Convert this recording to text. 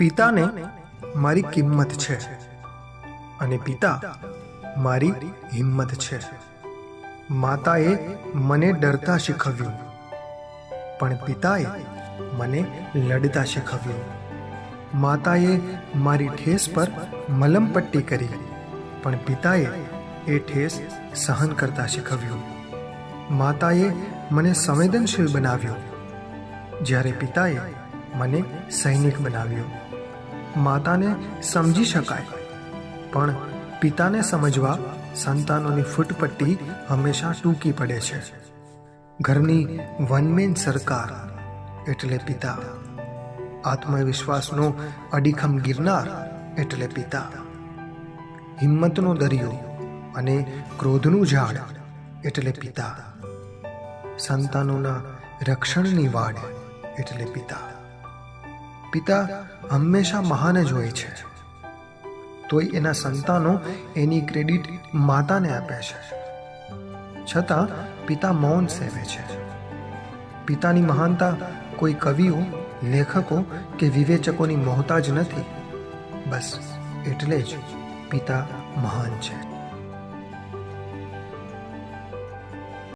પિતાને મારી કિંમત છે અને પિતા મારી હિંમત છે. માતાએ મને ડરતા શીખવ્યું, પણ પિતાએ મને લડતા શીખવ્યું. માતાએ મારી ઠેસ પર મલમપટ્ટી કરી, પણ પિતાએ એ ઠેસ સહન કરતા શીખવ્યું. માતાએ મને સંવેદનશીલ બનાવ્યો. જ્યારે પિતાએ મને સૈનિક બનાવ્યો. માતાને સમજી શકાય, પણ પિતાને સમજવા સંતાનોની ફૂટપટ્ટી હંમેશા ટૂંકી પડે છે. ઘરની વનમેન સરકાર એટલે પિતા. આત્મવિશ્વાસનો અડીખમ ગિરનાર એટલે પિતા. હિંમતનો દરિયો અને ક્રોધનું ઝાડ એટલે પિતા. સંતાનોના રક્ષણની વાડ એટલે પિતા. પિતા હંમેશા મહાન જ હોય છે. તોય એના સંતાનો એની ક્રેડિટ માતાને આપે છે. છતાં પિતા મૌન સેવે છે. પિતાની મહાનતા કોઈ કવિઓ, લેખકો કે વિવેચકોની મોહતાજ નથી. બસ એટલે જ પિતા મહાન છે.